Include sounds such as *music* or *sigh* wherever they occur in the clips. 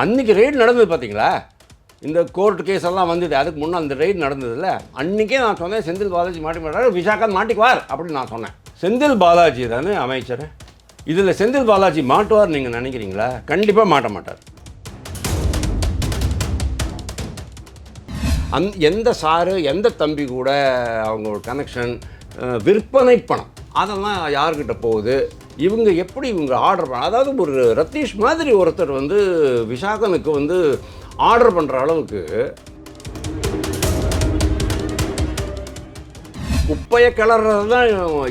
அன்றைக்கி ரெய்டு நடந்தது பார்த்தீங்களா இந்த கோர்ட் கேஸ் எல்லாம் வந்தது. அதுக்கு முன்னே அந்த ரெய்டு நடந்ததுல்ல. அன்றைக்கே நான் சொன்னேன் செந்தில் பாலாஜி மாட்டி மாட்டாரு விசாகா மாட்டிக்குவார் அப்படின்னு நான் சொன்னேன். செந்தில் பாலாஜி தானே அமைச்சர்? இதில் செந்தில் பாலாஜி மாட்டுவார் நீங்கள் நினைக்கிறீங்களா? கண்டிப்பாக மாட்ட மாட்டார். அந் எந்த சாரு எந்த தம்பி கூட அவங்க கனெக்ஷன் விற்பனை பணம் அதெல்லாம் யார்கிட்ட போகுது? இவங்க எப்படி இவங்க ஆர்டர் பண்ண அதாவது ஒரு ரத்தீஷ் மாதிரி ஒருத்தர் வந்து விஷாகனுக்கு வந்து ஆர்டர் பண்ணுற அளவுக்கு குப்பையை கிளறது தான்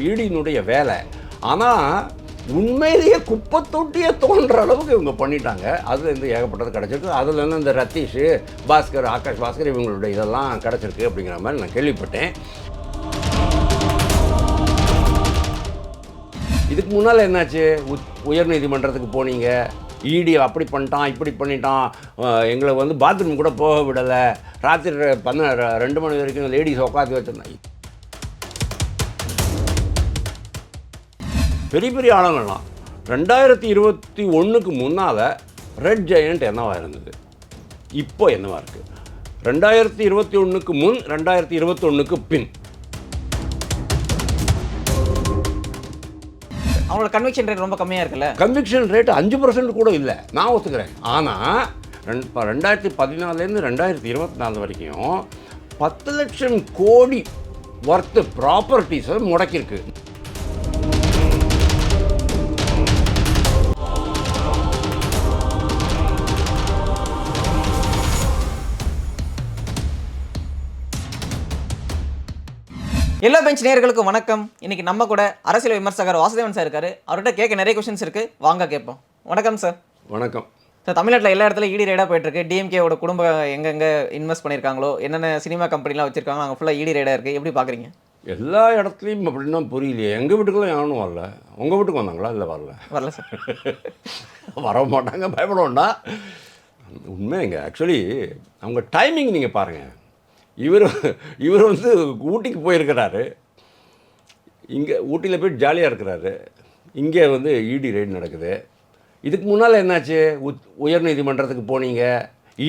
ஈடியினுடைய வேலை. ஆனால் உண்மையிலேயே குப்பை தொட்டியே தோன்ற அளவுக்கு இவங்க பண்ணிட்டாங்க. அதுலேருந்து ஏகப்பட்டது கிடச்சிருக்கு. அதுலேருந்து இந்த ரத்தீஷ் பாஸ்கர் ஆகாஷ் பாஸ்கர் இவங்களுடைய இதெல்லாம் கிடச்சிருக்கு அப்படிங்கிற மாதிரி நான் கேள்விப்பட்டேன். இதுக்கு முன்னால் என்னாச்சு? உயர் நீதிமன்றத்துக்கு போனீங்க. இடி அப்படி பண்ணிட்டான் இப்படி பண்ணிட்டான். எங்களை வந்து பாத்ரூம் கூட போக விடலை. ராத்திரி பண்ண ரெண்டு மணி வரைக்கும் லேடிஸ் உட்காந்து வச்சிருந்தாங்க. பெரிய பெரிய ஆளுங்கள்லாம். ரெண்டாயிரத்தி இருபத்தி ஒன்றுக்கு முன்னால் ரெட் ஜெயண்ட் என்னவாக இருந்தது? இப்போ என்னவாக இருக்குது ரெண்டாயிரத்தி இருபத்தி ஒன்றுக்கு முன் ரெண்டாயிரத்தி இருபத்தொன்னுக்கு பின். அவங்களோட கன்விக்ஷன் ரேட் ரொம்ப கம்மியாக இருக்குல்ல? கன்விக்ஷன் ரேட் அஞ்சு பர்சன்ட் கூட இல்லை. நான் ஒத்துக்கிறேன். ஆனால் ரெண் இப்போ ரெண்டாயிரத்தி பதினாலேருந்து ரெண்டாயிரத்தி இருபத்தி நாலு வரைக்கும் பத்து லட்சம் கோடி ஒர்த்து ப்ராப்பர்ட்டிஸை முடக்கியிருக்கு. எல்லா பெஞ்ச் நேயர்களுக்கும் வணக்கம். இன்னைக்கு நம்ம கூட அரசியல் விமர்சகர் வாசுதேவன் சார் இருக்காரு. அவர்கிட்ட கேட்க நிறைய கொஸ்டின்ஸ் இருக்கு. வாங்க கேட்போம். வணக்கம் சார் வணக்கம். சார் தமிழ்நாட்டில் எல்லா இடத்துல இடி ரைடாக போயிட்டு இருக்கு. டிஎம்கேவோட குடும்பம் எங்கெங்க இன்வெஸ்ட் பண்ணியிருக்காங்களோ என்னென்ன சினிமா கம்பெனிலாம் வச்சிருக்காங்களோ அங்கே ஃபுல்லாக இடி ரைடாக இருக்கு. எப்படி பார்க்குறீங்க எல்லா இடத்துலையும் அப்படின்னா புரியலையே. எங்கள் வீட்டுக்குலாம் யாரும் வரல. உங்கள் வீட்டுக்கு வந்தாங்களா? இல்லை வரல. வரல சார் *laughs* வர மாட்டாங்க பயப்பட வேண்டாம். உண்மைங்க. ஆக்சுவலி அவங்க டைமிங் நீங்கள் பாருங்கள் இவர் இவர் வந்து ஊட்டிக்கு போயிருக்கிறாரு. இங்கே ஊட்டியில் போய் ஜாலியாக இருக்கிறாரு. இங்கே வந்து இடி ரெய்டு நடக்குது. இதுக்கு முன்னால் என்னாச்சு? உத் உயர் நீதிமன்றத்துக்கு போனீங்க.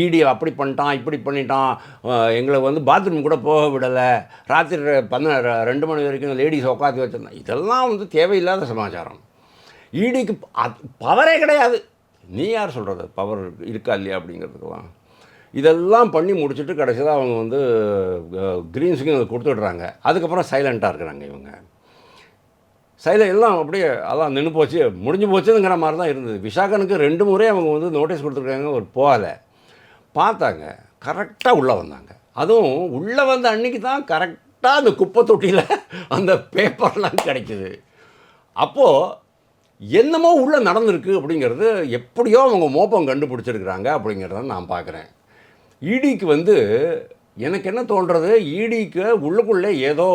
இடி அப்படி பண்ணிட்டான் இப்படி பண்ணிட்டான். எங்களை வந்து பாத்ரூம் கூட போக விடலை. ராத்திரி பண்ண ரெண்டு மணி வரைக்கும் லேடிஸ் உட்காந்து வச்சுருந்தேன் இதெல்லாம் வந்து தேவையில்லாத சமாச்சாரம். ஈடிக்கு பவரே கிடையாது. நீ யார் சொல்கிறது பவர் இருக்கா இல்லையா அப்படிங்கிறதுக்கெல்லாம் இதெல்லாம் பண்ணி முடிச்சுட்டு கடைசியில் அவங்க வந்து க்ரீன் சிக்னல் கொடுத்துடுறாங்க. அதுக்கப்புறம் சைலண்ட்டாக இருக்கிறாங்க இவங்க. சைல எல்லாம் அப்படியே அதான் நின்று போச்சு. முடிஞ்சு போச்சுங்கிற மாதிரி தான் இருந்தது. விஷாகனுக்கு ரெண்டு முறை அவங்க வந்து நோட்டீஸ் கொடுத்துருக்காங்க ஒரு போகலை. பார்த்தாங்க கரெக்டாக உள்ளே வந்தாங்க. அதுவும் உள்ளே வந்த அன்னைக்கு தான் கரெக்டாக அந்த குப்பை தொட்டியில் அந்த பேப்பர்லாம் கிடைக்குது. அப்போது என்னமோ உள்ளே நடந்திருக்கு அப்படிங்கிறது எப்படியோ அவங்க மோப்பம் கண்டுபிடிச்சிருக்கிறாங்க அப்படிங்கிறத நான் பார்க்குறேன். ஈடிக்கு வந்து எனக்கு என்ன தோன்றது? ஈடிக்கு உள்ளுக்குள்ளே ஏதோ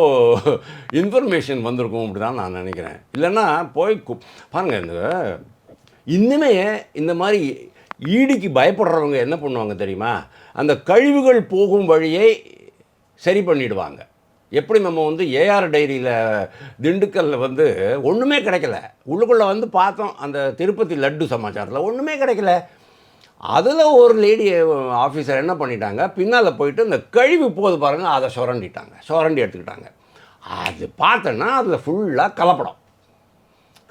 இன்ஃபர்மேஷன் வந்திருக்கும் அப்படி தான் நான் நினைக்கிறேன். இல்லைன்னா போய் பாருங்கள் பாருங்க இந்த இன்னுமே இந்த மாதிரி ஈடிக்கு பயப்படுறவங்க என்ன பண்ணுவாங்க தெரியுமா? அந்த கழிவுகள் போகும் வழியை சரி பண்ணிடுவாங்க. எப்படி நம்ம வந்து ஏஆர் டைரியில் திண்டுக்கல்ல வந்து ஒன்றுமே கிடைக்கல. உள்ளுக்குள்ளே வந்து பார்த்தோம் அந்த திருப்பதி லட்டு சமாச்சாரத்தில் ஒன்றுமே கிடைக்கல. அதில் ஒரு லேடி ஆஃபீஸர் என்ன பண்ணிட்டாங்க? பின்னால் போயிட்டு இந்த கழிவு போது பாருங்கள் அதை சுரண்டிட்டாங்க. சுரண்டி எடுத்துக்கிட்டாங்க. அது பார்த்தோன்னா அதில் ஃபுல்லாக கலப்படம்.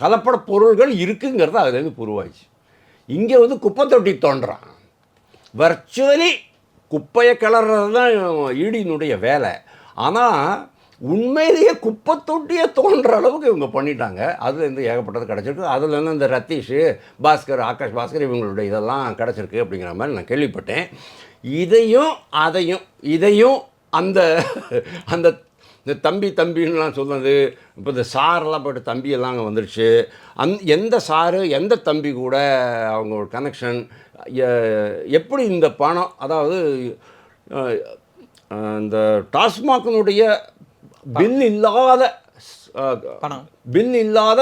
கலப்பட பொருள்கள் இருக்குங்கிறது அதுலேருந்து புருவாச்சு இங்கே வந்து குப்பை தொட்டி தோன்றான். வர்ச்சுவலி குப்பையை கிளறது தான் ஈடியினுடைய வேலை. ஆனால் உண்மையிலேயே குப்பை தோன்ற அளவுக்கு இவங்க பண்ணிட்டாங்க. அதுலேருந்து ஏகப்பட்டது கிடச்சிருக்கு. அதுலேருந்து இந்த ரத்தீஷ் பாஸ்கர் ஆகாஷ் பாஸ்கர் இவங்களுடைய இதெல்லாம் கிடச்சிருக்கு அப்படிங்கிற மாதிரி நான் கேள்விப்பட்டேன். இதையும் அதையும் இதையும் அந்த அந்த இந்த தம்பி தம்பின்னுலாம் சொன்னது இப்போ இந்த சாரெல்லாம் போய்ட்டு தம்பியெல்லாம் அங்கே வந்துடுச்சு அந் எந்த சாரு எந்த தம்பி கூட அவங்க கனெக்ஷன் எப்படி இந்த பணம் அதாவது இந்த டாஸ்மாகினுடைய பில் இல்லாத பணம். பில் இல்லாத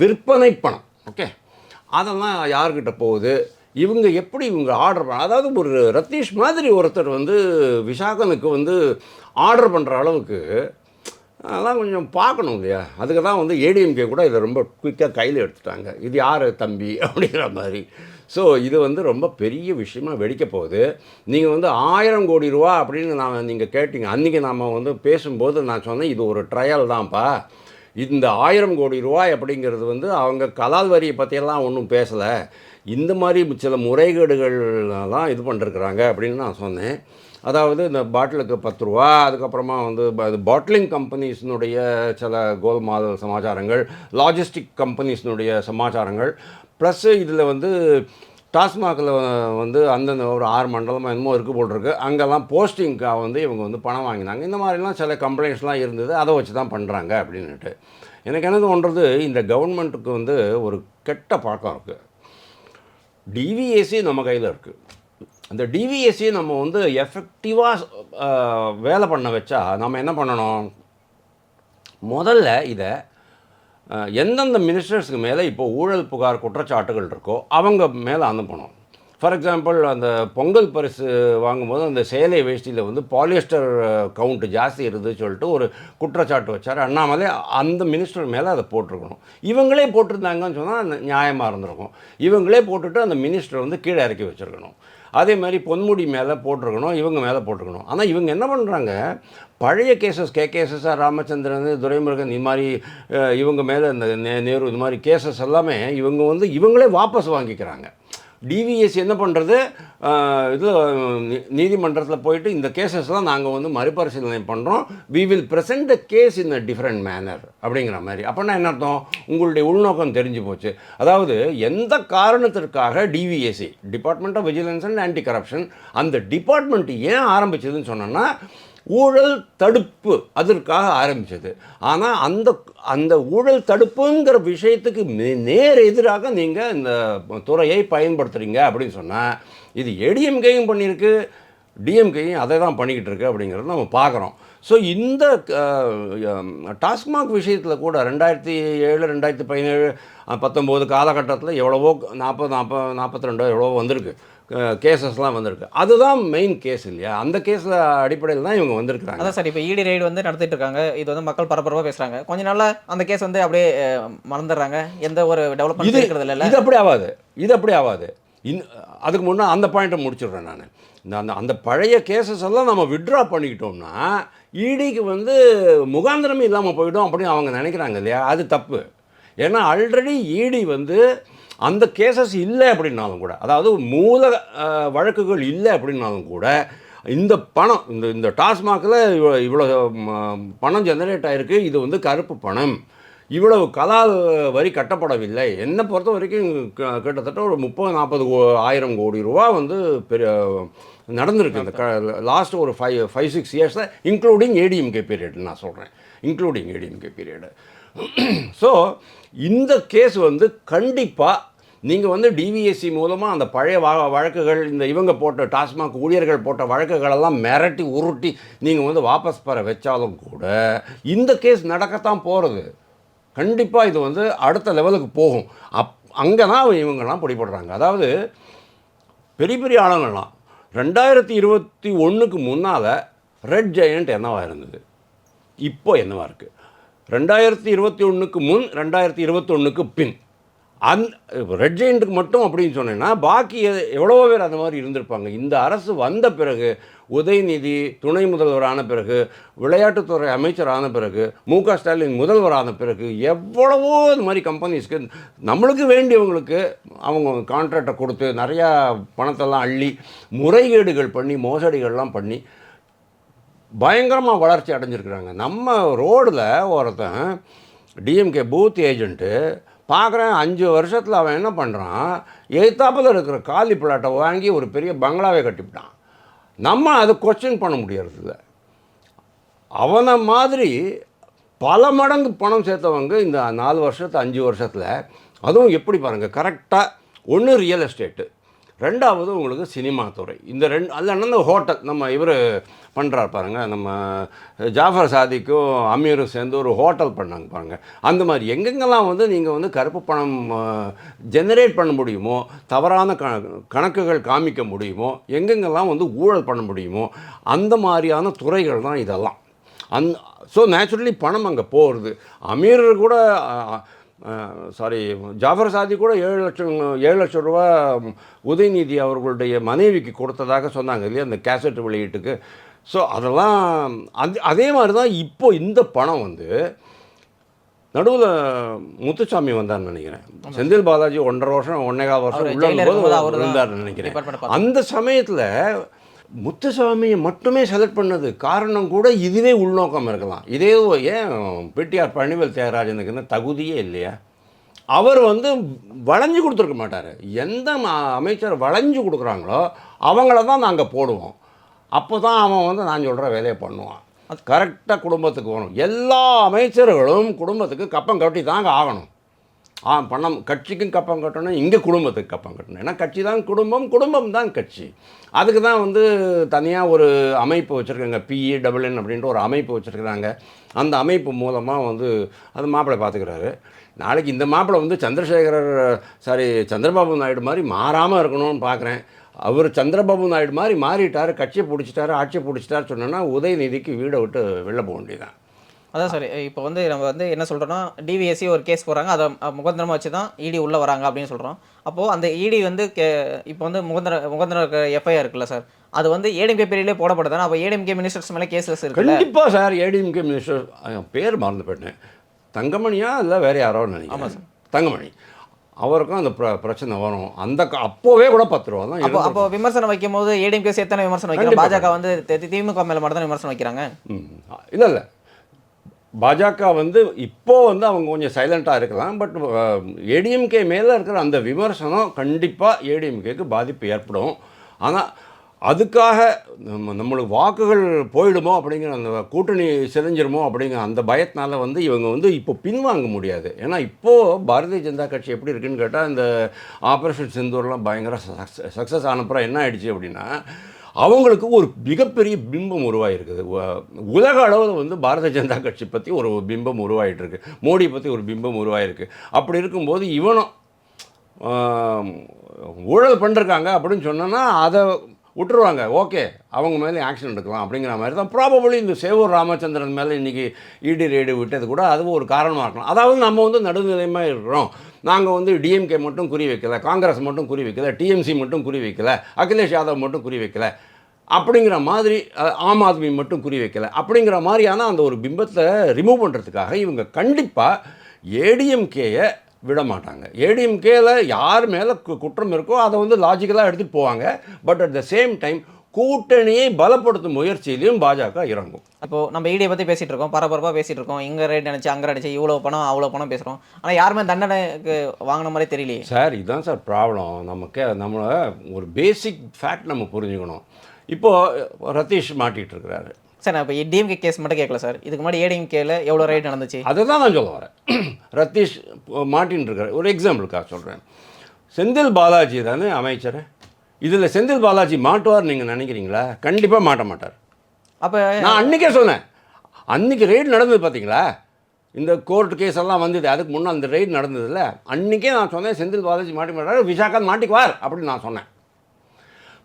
விற்பனை பணம். ஓகே? அதெல்லாம் யார்கிட்ட போகுது? இவங்க எப்படி இவங்க ஆர்டர் பண்ண அதாவது ஒரு ரத்தீஷ் மாதிரி ஒருத்தர் வந்து விஷாகனுக்கு வந்து ஆர்டர் பண்ணுற அளவுக்கு அதெல்லாம் கொஞ்சம் பார்க்கணும் இல்லையா? அதுக்கு தான் வந்து ஏடிஎம்கே கூட இதை ரொம்ப குயிக்காக கையில் எடுத்துட்டாங்க. இது யார் தம்பி? அப்படிங்கிற மாதிரி. ஸோ இது வந்து ரொம்ப பெரிய விஷயமா வெடிக்க போகுது. நீங்கள் வந்து ஆயிரம் கோடி ரூபா அப்படின்னு நான் நீங்கள் கேட்டீங்க. அன்றைக்கி நாம் வந்து பேசும்போது நான் சொன்னேன் இது ஒரு ட்ரையல் தான்ப்பா. இந்த ஆயிரம் கோடி ரூபாய் அப்படிங்கிறது வந்து அவங்க கலால் வரியை பற்றியெல்லாம் ஒன்றும் பேசலை. இந்த மாதிரி சில முறைகேடுகள்லாம் இது பண்ணிருக்கிறாங்க அப்படின்னு நான் சொன்னேன். அதாவது இந்த பாட்டிலுக்கு பத்து ரூபா அதுக்கப்புறமா வந்து பாட்டிலிங் கம்பெனிஸ்னுடைய சில கோல்மால் சமாச்சாரங்கள் லாஜிஸ்டிக் கம்பெனிஸ்னுடைய சமாச்சாரங்கள் ப்ளஸ்ஸு இதில் வந்து டாஸ்மாகில் வந்து அந்தந்த ஒரு ஆறு மண்டலமாக என்னமோ இருக்குது போட்டிருக்கு அங்கெல்லாம் போஸ்டிங்க்காக வந்து இவங்க வந்து பணம் வாங்கினாங்க. இந்த மாதிரிலாம் சில கம்ப்ளைண்ட்ஸ்லாம் இருந்தது. அதை வச்சு தான் பண்ணுறாங்க அப்படின்னுட்டு. எனக்கு என்ன தோன்றது இந்த கவர்மெண்ட்டுக்கு வந்து ஒரு கெட்ட பழக்கம் இருக்குது டிவிஎஸ்சி நம்ம கையில் இருக்குது அந்த டிவிஎஸ்சி நம்ம வந்து எஃபெக்டிவாக வேலை பண்ண வச்சா நம்ம என்ன பண்ணணும்? முதல்ல இதை எந்தெந்த மினிஸ்டர்ஸ்க்கு மேலே இப்போ ஊழல் புகார் குற்றச்சாட்டுகள் இருக்கோ அவங்க மேலே அனுப்பணும். ஃபார் எக்ஸாம்பிள் அந்த பொங்கல் பரிசு வாங்கும்போது அந்த சேலை வேஷ்டியில் வந்து பாலிஸ்டர் கவுண்ட் ஜாஸ்தி இருந்துன்னு சொல்லிட்டு ஒரு குற்றச்சாட்டு வச்சார். அண்ணாமலை அந்த மினிஸ்டர் மேலே அதை போட்டிருக்கணும். இவங்களே போட்டிருந்தாங்கன்னு சொன்னால் நியாயமாக இருந்திருக்கும். இவங்களே போட்டுட்டு அந்த மினிஸ்டர் வந்து கீழே இறக்கி வச்சுருக்கணும். அதே மாதிரி பொன்முடி மேலே போட்டிருக்கணும் இவங்க மேலே போட்டிருக்கணும். ஆனால் இவங்க என்ன பண்ணுறாங்க பழைய கேசஸ் கே கேசஸாக ராமச்சந்திரன் துரைமுருகன் இது மாதிரி இவங்க மேலே இந்த நே நேரு இது மாதிரி கேசஸ் எல்லாமே இவங்க வந்து இவங்களே வாபஸ் வாங்கிக்கிறாங்க. டிவிஎஸ் என்ன பண்ணுறது இதில் நீதிமன்றத்தில் போயிட்டு இந்த கேசஸ்லாம் நாங்கள் வந்து மறுபரிசீலனை பண்ணுறோம் we will present the case in a different manner அப்படிங்கிற மாதிரி. அப்படின்னா என்ன அர்த்தம்? உங்களுடைய உள்நோக்கம் தெரிஞ்சு போச்சு. அதாவது எந்த காரணத்திற்காக DVSC department of vigilance and anti corruption அந்த டிபார்ட்மெண்ட் ஏன் ஆரம்பிச்சதுன்னு சொன்னோன்னா ஊழல் தடுப்பு அதற்காக ஆரம்பித்தது ஆனால் அந்த அந்த ஊழல் தடுப்புங்கிற விஷயத்துக்கு நேர் எதிராக நீங்கள் இந்த துறையை பயன்படுத்துகிறீங்க அப்படின்னு சொன்னால் இது ஏடிஎம்கேயும் பண்ணியிருக்கு டிஎம்கேயும் அதை தான் பண்ணிக்கிட்டு இருக்கு அப்படிங்கிறத நம்ம பார்க்குறோம் ஸோ இந்த டாஸ்மாக் விஷயத்தில் கூட ரெண்டாயிரத்தி ஏழு ரெண்டாயிரத்தி பதினேழு பத்தொம்போது காலகட்டத்தில் எவ்வளவோ நாற்பது நாற்பது நாற்பத்தி ரெண்டோ எவ்வளவோ வந்திருக்கு. கேசஸ்லாம் வந்திருக்கு. அதுதான் மெயின் கேஸ் இல்லையா? அந்த கேஸில் அடிப்படையில் தான் இவங்க வந்திருக்கிறாங்க. அதான் சார் இப்போ இடி ரைடு வந்து நடத்திட்டு இருக்காங்க. இது வந்து மக்கள் பரபரப்பாக பேசுறாங்க. கொஞ்ச நாளா அந்த கேஸ் வந்து அப்படியே மறந்துடுறாங்க. எந்த ஒரு டெவலப்மெண்ட் இருக்கிறது இல்ல இது அப்படி ஆகாது. இது அப்படி ஆகாது. இன் அதுக்கு முன்னே அந்த பாயிண்ட்டை முடிச்சிடுறேன் நான். இந்த அந்த அந்த பழைய கேசஸ் எல்லாம் நம்ம விட்ரா பண்ணிக்கிட்டோம்னா இடிக்கு வந்து முகாந்திரமே இல்லாமல் போயிடும் அப்படின்னு அவங்க நினைக்கிறாங்க இல்லையா? அது தப்பு. ஏன்னா ஆல்ரெடி இடி வந்து அந்த கேசஸ் இல்லை அப்படின்னாலும் கூட அதாவது மூல வழக்குகள் இல்லை அப்படின்னாலும் கூட இந்த பணம் இந்த இந்த டாஸ்மாகில் இவ்வளோ இவ்வளோ பணம் ஜெனரேட் ஆகிருக்கு இது வந்து கருப்பு பணம். இவ்வளவு கலால் வரி கட்டப்படவில்லை. என்னை பொறுத்த வரைக்கும் க- கிட்டத்தட்ட ஒரு முப்பது நாற்பது ஆயிரம் கோடி ரூபா வந்து பெரிய நடந்திருக்கு இந்த க லாஸ்ட் ஒரு ஃபைவ் ஃபைவ் சிக்ஸ் இயர்ஸில் இன்க்ளூடிங் ஏடிஎம்கே பீரியட் நான் சொல்கிறேன் இன்க்ளூடிங் ஏடிஎம்கே பீரியடு ஸோ இந்த கேஸ் வந்து கண்டிப்பாக நீங்கள் வந்து டிவிஎஸ்சி மூலமாக அந்த பழைய வா வழக்குகள் இந்த இவங்க போட்ட டாஸ்மாக் ஊழியர்கள் போட்ட வழக்குகளெல்லாம் மிரட்டி உருட்டி நீங்கள் வந்து வாபஸ் பெற வச்சாலும் கூட இந்த கேஸ் நடக்கத்தான் போகிறது கண்டிப்பாக இது வந்து அடுத்த லெவலுக்கு போகும். அப் அங்கே தான் இவங்கெல்லாம் பிடிபடுறாங்க. அதாவது பெரிய பெரிய ஆளுங்கள்லாம் ரெண்டாயிரத்தி இருபத்தி ஒன்றுக்கு முன்னால் ரெட் ஜெயண்ட் என்னவாக இருந்தது? இப்போ என்னவாக இருக்குது ரெண்டாயிரத்தி இருபத்தி ஒன்றுக்கு முன் ரெண்டாயிரத்தி இருபத்தொன்னுக்கு பின். அந் ரெட் ஜெயண்ட்டுக்கு மட்டும் அப்படின்னு சொன்னேன்னா பாக்கி எவ்வளவோ பேர் அந்த மாதிரி இருந்திருப்பாங்க. இந்த அரசு வந்த பிறகு உதயநிதி துணை முதல்வரான பிறகு விளையாட்டுத்துறை அமைச்சரான பிறகு மு க ஸ்டாலின் முதல்வரான பிறகு எவ்வளவோ இந்த மாதிரி கம்பெனிஸ்க்கு நம்மளுக்கு வேண்டியவங்களுக்கு அவங்க கான்ட்ராக்டை கொடுத்து நிறையா பணத்தெல்லாம் அள்ளி முறைகேடுகள் பண்ணி மோசடிகள்லாம் பண்ணி பயங்கரமாக வளர்ச்சி அடைஞ்சிருக்கிறாங்க. நம்ம ரோடில் ஒருத்தன் டிஎம்கே பூத் ஏஜென்ட்டு பார்க்குறேன் அஞ்சு வருஷத்தில் அவன் என்ன பண்ணுறான் எய்த்தாப்பில் இருக்கிற காலி பிளாட்டை வாங்கி ஒரு பெரிய பங்களாவே கட்டிவிட்டான். நம்ம அதை கொஸ்டின் பண்ண முடியறதில்ல. அவனை மாதிரி பல மடங்கு பணம் சேர்த்தவங்க இந்த நாலு வருஷத்து அஞ்சு வருஷத்தில் அதுவும் எப்படி பாருங்கள் கரெக்டாக ஒன்று ரியல் எஸ்டேட்டு ரெண்டாவது உங்களுக்கு சினிமா துறை. இந்த ரெண்டு அல்லன்னா இந்த ஹோட்டல்? நம்ம இவர் பண்ணுறார் பாருங்கள் நம்ம ஜாஃபர் சாதிக்கும் அமீரும் சேர்ந்து ஒரு ஹோட்டல் பண்ணாங்க பாருங்கள் அந்த மாதிரி எங்கெங்கெல்லாம் வந்து நீங்கள் வந்து கருப்பு பணம் ஜெனரேட் பண்ண முடியுமோ தவறான க கணக்குகள் காமிக்க முடியுமோ எங்கெங்கெல்லாம் வந்து ஊழல் பண்ண முடியுமோ அந்த மாதிரியான துறைகள் தான் இதெல்லாம். அந் ஸோ நேச்சுரலி பணம் அங்கே போகிறது அமீர் கூட சாரி ஜாஃபர் சாதி கூட ஏழு லட்சம் ஏழு லட்சம் ரூபா உதயநிதி அவர்களுடைய மனைவிக்கு கொடுத்ததாக சொன்னாங்க இல்லையா அந்த கேசட் வெளியீட்டுக்கு. ஸோ அதெல்லாம் அது அதே மாதிரி தான் இப்போ இந்த பணம் வந்து நடுவில் முத்துசாமி வந்தார்னு நினைக்கிறேன். செந்தில் பாலாஜி ஒன்றரை வருஷம் ஒன்னேகால் வருஷம் உள்ள அவரு இருந்தார்னு நினைக்கிறேன். அந்த சமயத்தில் முத்துசாமியை மட்டுமே செலக்ட் பண்ணது காரணம் கூட இதுவே உள்நோக்கம் இருக்கலாம். இதே ஏன் பிடிஆர் பழனிவேல் தியாகராஜனுக்கு என்ன தகுதியே இல்லையா? அவர் வந்து வளைஞ்சு கொடுத்துருக்க மாட்டார். எந்த அமைச்சர் வளைஞ்சு கொடுக்குறாங்களோ அவங்கள தான் நாங்கள் போடுவோம். அப்போ தான் அவன் வந்து நான் சொல்கிற வேலையை பண்ணுவான். கரெக்டாக குடும்பத்துக்கு வரும் எல்லா அமைச்சர்களும் குடும்பத்துக்கு கப்பம் கட்டி தாங்க ஆகணும். ஆ பணம் கட்சிக்கும் கப்பம் கட்டணும் இங்கே குடும்பத்துக்கு கப்பம் கட்டணும். ஏன்னா கட்சி தான் குடும்பம் குடும்பம் தான் கட்சி. அதுக்கு தான் வந்து தனியாக ஒரு அமைப்பு வச்சுருக்காங்க. பிஇ டபுள்என் அப்படின்ட்டு ஒரு அமைப்பு வச்சுருக்குறாங்க. அந்த அமைப்பு மூலமாக வந்து அது மாப்பிள்ளை பார்த்துக்கிறாரு நாளைக்கு இந்த மாப்பிள்ளை வந்து சந்திரசேகரர் சாரி சந்திரபாபு நாயுடு மாதிரி மாறாமல் இருக்கணும்னு பார்க்குறேன் அவர் சந்திரபாபு நாயுடு மாதிரி மாறிட்டார் கட்சியை பிடிச்சிட்டாரு ஆட்சியை பிடிச்சிட்டாரு சொன்னோன்னா உதயநிதிக்கு வீடை விட்டு வெளில போக வேண்டியதான் அதான் சார் இப்போ வந்து நம்ம வந்து என்ன சொல்கிறோன்னா டிவிஎஸ்சி ஒரு கேஸ் போடுறாங்க. அதை அஹ், முகந்திரமா வச்சு தான் இடி உள்ளே வராங்க அப்படின்னு சொல்கிறோம் அப்போது அந்த இடி வந்து கே இப்போ வந்து முகந்திர முகந்திர எஃப்ஐஆர் இருக்குல்ல சார் அது வந்து ஏடிஎம்கே பீரியட்லேயே போடப்படுதானே அப்போ ஏடிஎம்கே மினிஸ்டர்ஸ் மேலே கேசஸ் இருக்குல்ல. கண்டிப்பாக சார் ஏடிஎம்கே மினிஸ்டர் பேர் மறந்து போயிட்டேன். தங்கமணியா இல்லை வேற யாரோ நினைக்கிறேன். தங்கமணி. அவருக்கும் அந்த பிர பிரச்சனை வரும். அந்த அப்போவே கூட பத்து ரூபா தான் அப்போ அப்போ விமர்சனம் வைக்கும் போது ஏடிஎம்கே சேர்த்தான விமர்சனம் வைக்கிறோம் கண்டிப்பா. பாஜக வந்து திமுக மேலே மட்டும் தான் விமர்சனம் வைக்கிறாங்க? இல்லை இல்லை. பாஜக வந்து இப்போது வந்து அவங்க கொஞ்சம் சைலண்ட்டாக இருக்கலாம் பட் ஏடிஎம்கே மேலே இருக்கிற அந்த விமர்சனம் கண்டிப்பாக ஏடிஎம்கேக்கு பாதிப்பு ஏற்படும். ஆனால் அதுக்காக நம்ம நம்மளுக்கு வாக்குகள் போயிடுமோ அப்படிங்கிற அந்த கூட்டணி சிதைஞ்சிருமோ அப்படிங்கிற அந்த பயத்தினால வந்து இவங்க வந்து இப்போ பின்வாங்க முடியாது. ஏன்னா இப்போது பாரதிய ஜனதா கட்சி எப்படி இருக்குன்னு கேட்டால் இந்த ஆப்ரேஷன் செந்தூர்லாம் பயங்கர சக்ஸஸ் ஆனப்புறம் என்ன ஆயிடுச்சு அப்படின்னா அவங்களுக்கு ஒரு மிகப்பெரிய பிம்பம் உருவாகிருக்குது உலக அளவில் வந்து பாரதிய ஜனதா கட்சி பற்றி ஒரு பிம்பம் உருவாகிட்டுருக்கு மோடியை மோடி பற்றி ஒரு பிம்பம் உருவாகிருக்கு அப்படி இருக்கும்போது இவனும் ஊழல் பண்ணிருக்காங்க அப்படின்னு சொன்னோன்னா அதை விட்டுருவாங்க. ஓகே அவங்க மேலே ஆக்ஷன் எடுக்கலாம் அப்படிங்கிற மாதிரி தான். ப்ராபபிளி இந்த சேவூர் ராமச்சந்திரன் மேலே இன்றைக்கி இடி ரேடு விட்டது கூட அதுவும் ஒரு காரணமாக இருக்கலாம். அதாவது நம்ம வந்து நடுநிலையமாக இருக்கிறோம். நாங்கள் வந்து டிஎம்கே மட்டும் குறி வைக்கல காங்கிரஸ் மட்டும் குறி வைக்கல டிஎம்சி மட்டும் குறி வைக்கல அகிலேஷ் யாதவ் மட்டும் குறி வைக்கல. அப்படிங்கிற மாதிரி ஆம் ஆத்மி மட்டும் குறி வைக்கல. அப்படிங்கிற மாதிரியான அந்த ஒரு பிம்பத்தை ரிமூவ் பண்ணுறதுக்காக இவங்க கண்டிப்பாக ஏடிஎம்கேயை விட மாட்டாங்க. ஏடிஎம்கேயில் யார் மேலே குற்றம் இருக்கோ அதை வந்து லாஜிக்கலாக எடுத்துகிட்டு போவாங்க. But at the same time கூட்டணியை பலப்படுத்தும் முயற்சியிலையும் பாஜக இறங்கும். இப்போ நம்ம ஈடியை பற்றி பேசிட்டு இருக்கோம் பரபரப்பாக பேசிட்டு இருக்கோம். இங்கே ரேட் நினச்சி அங்கே நினச்சி இவ்வளோ பணம் அவ்வளோ பணம் பேசுகிறோம் ஆனால் யாருமே தண்டனைக்கு வாங்கின மாதிரி தெரியலையே. சார் இதுதான் சார் ப்ராப்ளம் நமக்கு நம்ம ஒரு பேசிக் ஃபேக்ட் நம்ம புரிஞ்சுக்கணும். இப்போது ரதீஷ் மாட்டிகிட்டு இருக்கிறாரு. சார் நான் இப்போ டிஎம்கே கேஸ் மட்டும் கேட்கல சார். இதுக்கு முன்னாடி ஏடிஎம்கேல எவ்வளோ ரேட் நடந்துச்சு? அதை தான் நான் சொல்ல வரேன். *clears throat* ரத்தீஷ் மாட்டின்னு இருக்கார் ஒரு எக்ஸாம்பிளுக்காக சொல்கிறேன் செந்தில் பாலாஜி தானே அமைச்சர்? இதில் செந்தில் பாலாஜி மாட்டுவார் நீங்கள் நினைக்கிறீங்களா? கண்டிப்பாக மாட்ட மாட்டார். அப்போ நான் அன்றைக்கே சொன்னேன். அன்றைக்கி ரெய்டு நடந்தது பார்த்தீங்களா இந்த கோர்ட் கேஸ் எல்லாம் வந்தது. அதுக்கு முன்னே அந்த ரெய்டு நடந்ததுல அன்றைக்கே நான் சொன்னேன் செந்தில் பாலாஜி மாட்டி மாட்டார் விசாகாந்த் மாட்டிக்குவார் அப்படின்னு நான் சொன்னேன்.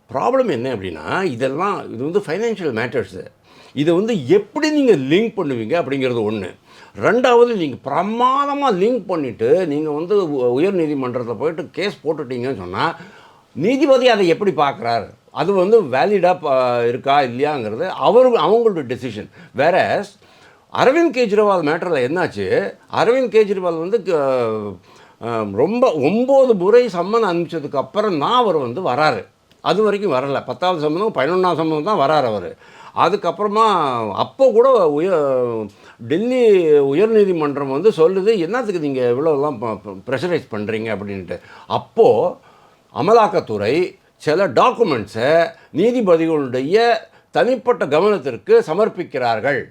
ப்ராப்ளம் என்ன அப்படின்னா இதெல்லாம் இது வந்து ஃபைனான்ஷியல் மேட்டர்ஸு இதை வந்து எப்படி நீங்கள் லிங்க் பண்ணுவீங்க அப்படிங்கிறது ஒன்று ரெண்டாவது நீங்கள் பிரமாதமாக லிங்க் பண்ணிவிட்டு நீங்கள் வந்து உ- உயர் நீதிமன்றத்தில் போயிட்டு கேஸ் போட்டுட்டீங்கன்னு சொன்னால் நீதிபதி அதை எப்படி பார்க்குறாரு? அது வந்து வேலிடாக இருக்கா இல்லையாங்கிறது அவர் அவங்களோட டெசிஷன் வேற அரவிந்த் கெஜ்ரிவால் மேட்டரில் என்னாச்சு? அரவிந்த் கெஜ்ரிவால் வந்து க- ரொம்ப ஒம்பது முறை சம்மன் அனுப்பிச்சதுக்கு அப்புறம் தான் அவர் வந்து வராரு. அது வரைக்கும் வரல. பத்தாவது சம்மந்தம் பதினொன்றாம் சம்மந்தம் தான் வராரு அவர். அதுக்கப்புறமா அப்போ கூட உய டெல்லி உயர்நீதிமன்றம் வந்து சொல்லுது என்னத்துக்கு நீங்கள் இவ்வளோலாம் ப்ரெஷரைஸ் பண்ணுறீங்க அப்படின்ட்டு. அப்போது அமலாக்கத்துறை சில டாக்குமெண்ட்ஸை நீதிபதிகளுடைய தனிப்பட்ட கவனத்திற்கு சமர்ப்பிக்கிறார்கள்.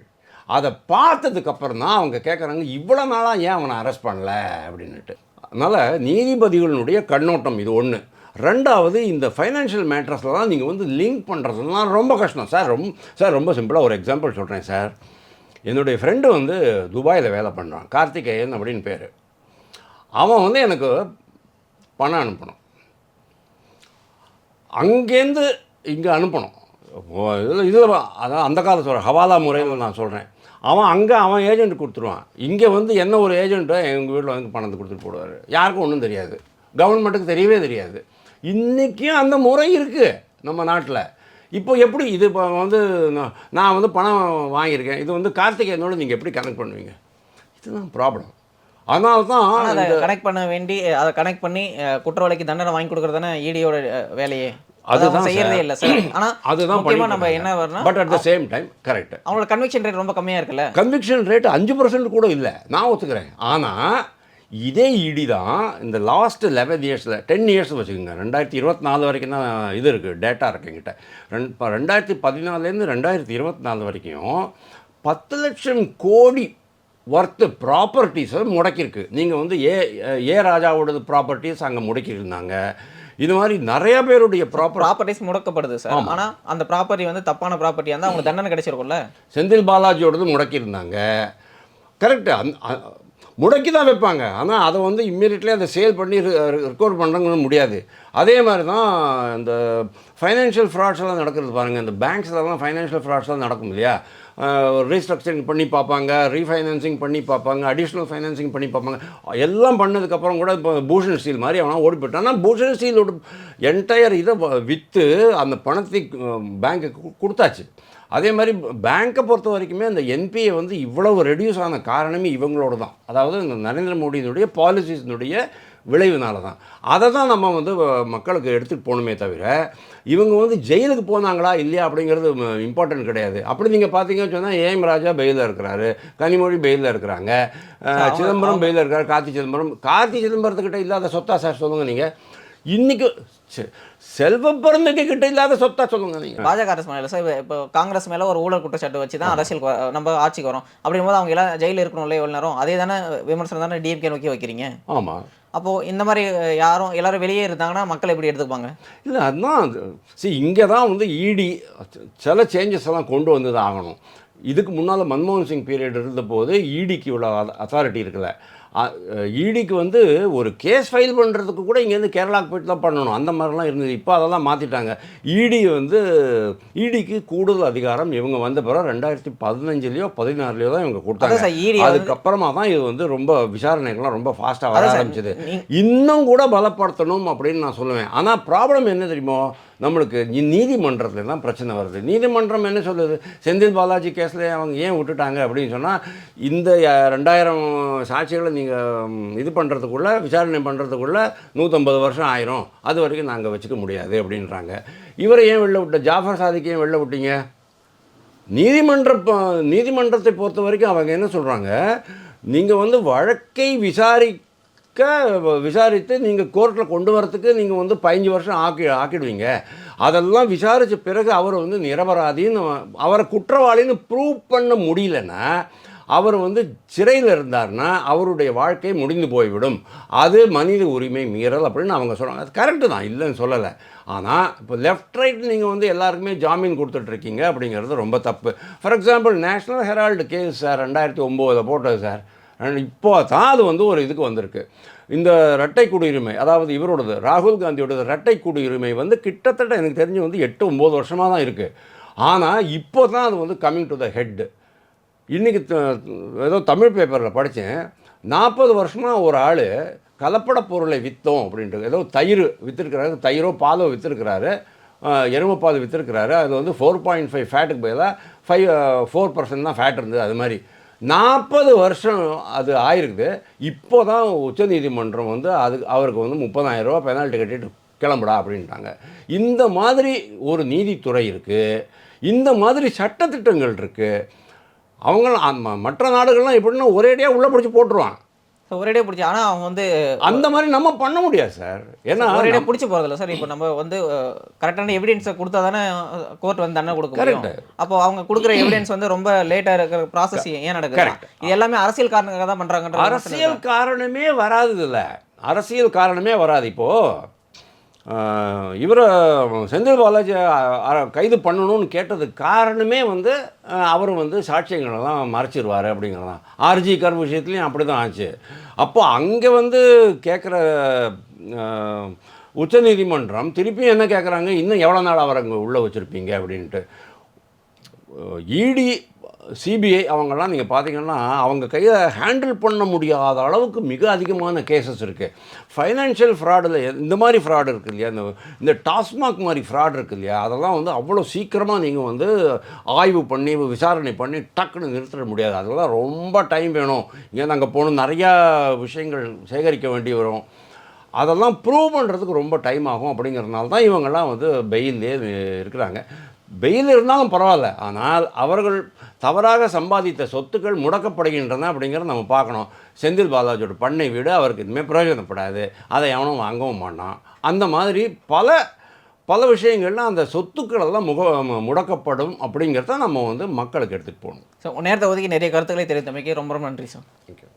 அதை பார்த்ததுக்கப்புறம் தான் அவங்க கேட்குறாங்க இவ்வளோ நாளாக ஏன் அவனை அரெஸ்ட் பண்ணல? அப்படின்னுட்டு. அதனால் நீதிபதிகளுடைய கண்ணோட்டம் இது ஒன்று ரெண்டாவது இந்த ஃபைனான்ஷியல் மேட்ரஸ்லாம் நீங்கள் வந்து லிங்க் பண்ணுறதுலாம் ரொம்ப கஷ்டம். சார் ரொம்ப சார் ரொம்ப சிம்பிளாக ஒரு எக்ஸாம்பிள் சொல்கிறேன் சார். என்னுடைய ஃப்ரெண்டு வந்து துபாயில் வேலை பண்ணுறான் கார்த்திகேயன் அப்படின்னு பேர். அவன் வந்து எனக்கு பணம் அனுப்பணும். அங்கேருந்து இங்கே அனுப்பணும். இதில் இதில் அதான் அந்த காலத்தோட ஹவாலா முறையில் நான் சொல்கிறேன் அவன் அங்கே அவன் ஏஜென்ட் கொடுத்துருவான். இங்கே வந்து என்ன ஒரு ஏஜென்ட்டோ எங்கள் வீட்டில் வந்து பணத்தை கொடுத்துட்டு போடுவார். யாருக்கும் ஒன்றும் தெரியாது. கவர்மெண்ட்டுக்கு தெரியவே தெரியாது. இன்றைக்கும் அந்த முறை இருக்குது நம்ம நாட்டில். இப்போ எப்படி இது இப்போ வந்து நான் நான் வந்து பணம் வாங்கியிருக்கேன். இது வந்து கார்த்திகேயனோட நீங்கள் எப்படி கனெக்ட் பண்ணுவீங்க? இதுதான் ப்ராப்ளம் அதனால தான் அதை கனெக்ட் பண்ண வேண்டி அதை கனெக்ட் பண்ணி குற்றவாளிக்கு தண்டனை வாங்கி கொடுக்கறது தானே ஈடியோட வேலையே? அது அதுதான் செய்யறதே இல்லை சார். *clears throat* ஆனா அதுதான் நம்ம என்ன வரணும் but at the same time correct அவங்களோட கன்விக்ஷன் ரேட் ரொம்ப கம்மியா இருக்குல்ல. கன்விக்ஷன் ரேட் அஞ்சு பர்சன்ட் கூட இல்லை. நான் ஒத்துக்கிறேன். ஆனால் இதே இடி தான் இந்த லாஸ்ட் லெவன் இயர்ஸில் டென் இயர்ஸ் வச்சுக்கோங்க. ரெண்டாயிரத்தி இருபத்தி நாலு வரைக்கும் தான் இது இருக்குது டேட்டா இருக்குது எங்கிட்ட ரெண் இப்போ ரெண்டாயிரத்தி பதினாலேருந்து ரெண்டாயிரத்தி இருபத்தி நாலு வரைக்கும் பத்து லட்சம் கோடி ஒர்த்து ப்ராப்பர்ட்டிஸை முடக்கியிருக்கு. நீங்கள் வந்து ஏ ஏ ராஜாவோடது ப்ராப்பர்ட்டிஸ் அங்கே முடக்கியிருந்தாங்க. இது மாதிரி நிறைய பேருடைய ப்ராப்பர் ப்ராப்பர்ட்டிஸ் முடக்கப்படுது சார். ஆனா அந்த ப்ராப்பர்ட்டி வந்து தப்பான ப்ராப்பர்ட்டியா இருந்தா அவங்களுக்கு தண்டனை கிடைச்சிருக்கும்ல? செந்தில் பாலாஜியோடது முடக்கியிருந்தாங்க. கரெக்டு அந் முடக்கி தான் வைப்பாங்க. ஆனால் அதை வந்து இம்மீடியட்லி அதை சேல் பண்ணி ரெக்கவர் பண்ணுறங்கன்னு முடியாது. அதே மாதிரி தான் இந்த ஃபைனான்ஷியல் ஃப்ராட்ஸ் எல்லாம் நடக்கிறது பாருங்கள் இந்த பேங்க்ஸ்லலாம் ஃபைனான்ஷியல் ஃப்ராட்ஸ்லாம் நடக்கும் இல்லையா? ரீஸ்ட்ரக்சரிங் பண்ணி பார்ப்பாங்க ரீஃபைனான்சிங் பண்ணி பார்ப்பாங்க அடிஷ்னல் ஃபைனான்சிங் பண்ணி பார்ப்பாங்க. எல்லாம் பண்ணதுக்கப்புறம் கூட இப்போ பூஷன் ஸ்டீல் மாதிரி அவனால் ஓடி போயிட்டான். ஆனால் பூஷன் ஸ்டீலோட என்டையர் இதை வ- விற்று அந்த பணத்தை பேங்க்குக்கு கொடுத்தாச்சு. அதே மாதிரி பேங்க்கை பொறுத்த வரைக்குமே அந்த என்பிஏ வந்து இவ்வளவு ரெடியூஸ் ஆன காரணமே இவங்களோட தான். அதாவது இந்த நரேந்திர மோடியினுடைய பாலிசிஸினுடைய விளைவுனால தான். அதை தான் நம்ம வந்து மக்களுக்கு எடுத்துகிட்டு போகணுமே தவிர இவங்க வந்து ஜெயிலுக்கு போனாங்களா இல்லையா அப்படிங்கிறது இம்பார்ட்டன்ட் கிடையாது. அப்படி நீங்கள் பார்த்தீங்கன்னு சொன்னால் ஏஎம் ராஜா பெயிலில் இருக்கிறாரு கனிமொழி பெயிலில் இருக்கிறாங்க. சிதம்பரம் பெயிலில் இருக்காரு கார்த்தி சிதம்பரம். கார்த்தி சிதம்பரத்துக்கிட்ட இல்லாத சொத்தா சார் சொல்லுங்கள் நீங்கள் இன்றைக்கி செல்வ பிறந்தக்கு கிட்ட இல்லாத சொத்தா சொல்லுங்கள் நீங்கள் பாஜக அரசு மேல சார் இப்போ காங்கிரஸ் மேல ஒரு ஊழல் குற்றச்சாட்டு வச்சு தான் அரசியல் நம்ம ஆட்சிக்கு வரோம். அப்படிங்கும்போது அவங்க எல்லாம் ஜெயிலில் இருக்கணும்ல எவ்வளோ நேரம்? அதே தானே விமர்சனம் தானே டிஎம்கே நோக்கி வைக்கிறீங்க? ஆமாம் அப்போ இந்த மாதிரி யாரும் எல்லாரும் வெளியே இருந்தாங்கன்னா மக்கள் எப்படி எடுத்துப்பாங்க? இல்லை அதுதான் சி இங்கே தான் வந்து இடி சில சேஞ்சஸ் எல்லாம் கொண்டு வந்து தான் ஆகணும். இதுக்கு முன்னால் மன்மோகன் சிங் பீரியட் இருந்தபோது இடிக்கு இவ்வளோ அத்தாரிட்டி இருக்குல்ல இடிக்கு வந்து ஒரு கேஸ் ஃபைல் பண்ணுறதுக்கு கூட இங்கேருந்து கேரளாவுக்கு போயிட்டு தான் பண்ணணும். அந்த மாதிரிலாம் இருந்தது. இப்போ அதெல்லாம் மாற்றிட்டாங்க இடி வந்து இடிக்கு கூடுதல் அதிகாரம் இவங்க வந்த பிறகு ரெண்டாயிரத்தி பதினஞ்சுலேயோ பதினாறுலையோ தான் இவங்க கொடுத்தாங்க. அதுக்கப்புறமா தான் இது வந்து ரொம்ப விசாரணைகள்லாம் ரொம்ப ஃபாஸ்ட்டாக வர ஆரம்பிச்சது. இன்னும் கூட பலப்படுத்தணும் அப்படின்னு நான் சொல்லுவேன். ஆனால் ப்ராப்ளம் என்ன தெரியுமோ? நம்மளுக்கு நீதிமன்றத்தில் நீதிமன்றத்துல தான் பிரச்சனை வருது. நீதிமன்றம் என்ன சொல்லுது? செந்தில் பாலாஜி கேஸில் அவங்க ஏன் விட்டுட்டாங்க அப்படின்னு சொன்னால் இந்த ரெண்டாயிரம் சாட்சிகளை நீங்கள் இது பண்ணுறதுக்குள்ளே விசாரணை பண்ணுறதுக்குள்ளே நூற்றம்பது வருஷம் ஆயிரும். அது வரைக்கும் நாங்கள் வச்சுக்க முடியாது அப்படின்றாங்க. இவரை ஏன் வெளில விட்ட ஜாஃபர் சாதிக்கு ஏன் வெளில விட்டீங்க? நீதிமன்ற நீதிமன்றத்தை பொறுத்த வரைக்கும் அவங்க என்ன சொல்கிறாங்க நீங்கள் வந்து வழக்கை விசாரி முழுக்க விசாரித்து நீங்கள் கோர்ட்டில் கொண்டு வரத்துக்கு நீங்கள் வந்து பதினஞ்சு வருஷம் ஆக்கி ஆக்கிடுவீங்க. அதெல்லாம் விசாரித்த பிறகு அவர் வந்து நிரபராதின்னு அவரை குற்றவாளின்னு ப்ரூவ் பண்ண முடியலன்னா அவர் வந்து சிறையில் இருந்தார்னா அவருடைய வாழ்க்கை முடிந்து போய்விடும். அது மனித உரிமை மீறல் அப்படின்னு அவங்க சொல்கிறாங்க அது கரெக்டு தான் இல்லைன்னு சொல்லலை. ஆனால் இப்போ லெஃப்ட் ரைட் நீங்கள் வந்து எல்லாருக்குமே ஜாமீன் கொடுத்துட்ருக்கீங்க அப்படிங்கிறது ரொம்ப தப்பு. For example National Herald case sir ரெண்டாயிரத்தி ஒம்போதில் போட்டது சார் இப்போ தான் அது வந்து ஒரு இதுக்கு வந்திருக்கு. இந்த இரட்டை குடியுரிமை அதாவது இவரோடது ராகுல் காந்தியோடது இரட்டை குடியுரிமை வந்து கிட்டத்தட்ட எனக்கு தெரிஞ்சு வந்து எட்டு ஒம்பது வருஷமாக தான் இருக்குது ஆனால் இப்போ தான் அது வந்து கம்மிங் டு த ஹெட் இன்றைக்கி ஏதோ தமிழ் பேப்பரில் படித்தேன் நாற்பது வருஷமாக ஒரு ஆள் கலப்பட பொருளை விற்றோம் அப்படின்ட்டு ஏதோ தயிர் விற்றுருக்கிறாரு தயிரோ பாலோ விற்றுருக்கிறாரு பால் விற்றுருக்கிறாரு அது வந்து ஃபோர் பாயிண்ட் ஃபைவ் ஃபேட்டுக்கு பதிலாக ஃபைவ் ஃபோர் பர்சன்ட் தான் ஃபேட் இருந்தது அது மாதிரி. நாற்பது வருஷம் அது ஆயிருக்குது. இப்போ தான் உச்சநீதிமன்றம் வந்து அது அவருக்கு வந்து முப்பதாயிரம் ரூபா பெனால்ட்டி கட்டிட்டு கிளம்புடா அப்படின்ட்டாங்க. இந்த மாதிரி ஒரு நீதித்துறை இருக்குது இந்த மாதிரி சட்டத்திட்டங்கள் இருக்குது அவங்களாம் மற்ற நாடுகள்லாம் எப்படின்னா ஒரேடியாக உள்ளே பிடிச்சி போட்டுருவான் ஒரேடியே பிடிச்சி ஆனா அவங்க வந்து அந்த மாதிரி நம்ம பண்ண முடியாது சார். ஏன்னா ஒரேடியே பிடிச்சி போகிறதில்ல சார். இப்போ நம்ம வந்து கரெக்டான எவிடன்ஸை கொடுத்தா தானே கோர்ட் வந்து தண்டனை கொடுக்க முடியும். அப்போ அவங்க கொடுக்குற எவிடன்ஸ் வந்து ரொம்ப லேட்டாக இருக்கிற ப்ராசஸ் ஏன் நடக்குது. இது எல்லாமே அரசியல் காரணங்களுக்காக தான் பண்ணுறாங்கன்ற அரசியல் காரணமே வராது இதில் அரசியல் காரணமே வராது இப்போது இவரை செந்தில் பாலாஜி கைது பண்ணணும்னு கேட்டதுக்கு காரணமே வந்து அவர் வந்து சாட்சியங்களெல்லாம் மறைச்சிருவார் அப்படிங்கிறதான். ஆர்ஜி கர் விஷயத்துலையும் அப்படி தான் ஆச்சு. அப்போ அங்கே வந்து கேட்குற உச்சநீதிமன்றம் திருப்பியும் என்ன கேட்குறாங்க இன்னும் எவ்வளோ நாள் அவர் அங்கே உள்ளே வச்சுருப்பீங்க அப்படின்ட்டு. இடி சிபிஐ அவங்கெல்லாம் நீங்கள் பார்த்தீங்கன்னா அவங்க கையை ஹேண்டில் பண்ண முடியாத அளவுக்கு மிக அதிகமான கேசஸ் இருக்குது ஃபைனான்ஷியல் ஃப்ராடில் இந்த மாதிரி ஃப்ராடு இருக்குது இல்லையா? இந்த இந்த டாஸ்மாக் மாதிரி ஃப்ராட் இருக்குது இல்லையா? அதெல்லாம் வந்து அவ்வளோ சீக்கிரமாக நீங்கள் வந்து ஆய்வு பண்ணி விசாரணை பண்ணி டக்குன்னு நிறுத்திட முடியாது. அதெல்லாம் ரொம்ப டைம் வேணும். இங்கே அங்கே போகணும். நிறையா விஷயங்கள் சேகரிக்க வேண்டி வரும். அதெல்லாம் ப்ரூவ் பண்ணுறதுக்கு ரொம்ப டைம் ஆகும் அப்படிங்கிறதுனால தான் இவங்கெல்லாம் வந்து பெயிலே இருக்கிறாங்க. பெயில் இருந்தாலும் பரவாயில்ல. ஆனால் அவர்கள் தவறாக சம்பாதித்த சொத்துக்கள் முடக்கப்படுகின்றன அப்படிங்கிறத நம்ம பார்க்கணும். செந்தில் பாலாஜியோட பண்ணை வீடு அவருக்கு இனிமேல் பிரயோஜனப்படாது. அதை எவனும் வாங்கவும் மாட்டான். அந்த மாதிரி பல பல விஷயங்கள்ல அந்த சொத்துக்கள் எல்லாம் முக முடக்கப்படும் அப்படிங்கிறத நம்ம வந்து மக்களுக்கு எடுத்துகிட்டு போகணும். ஸோ நேரத்தை ஒதுக்கி நிறைய கருத்துக்களை தெரிவித்தமைக்கு ரொம்ப ரொம்ப நன்றி சார் தேங்க்யூ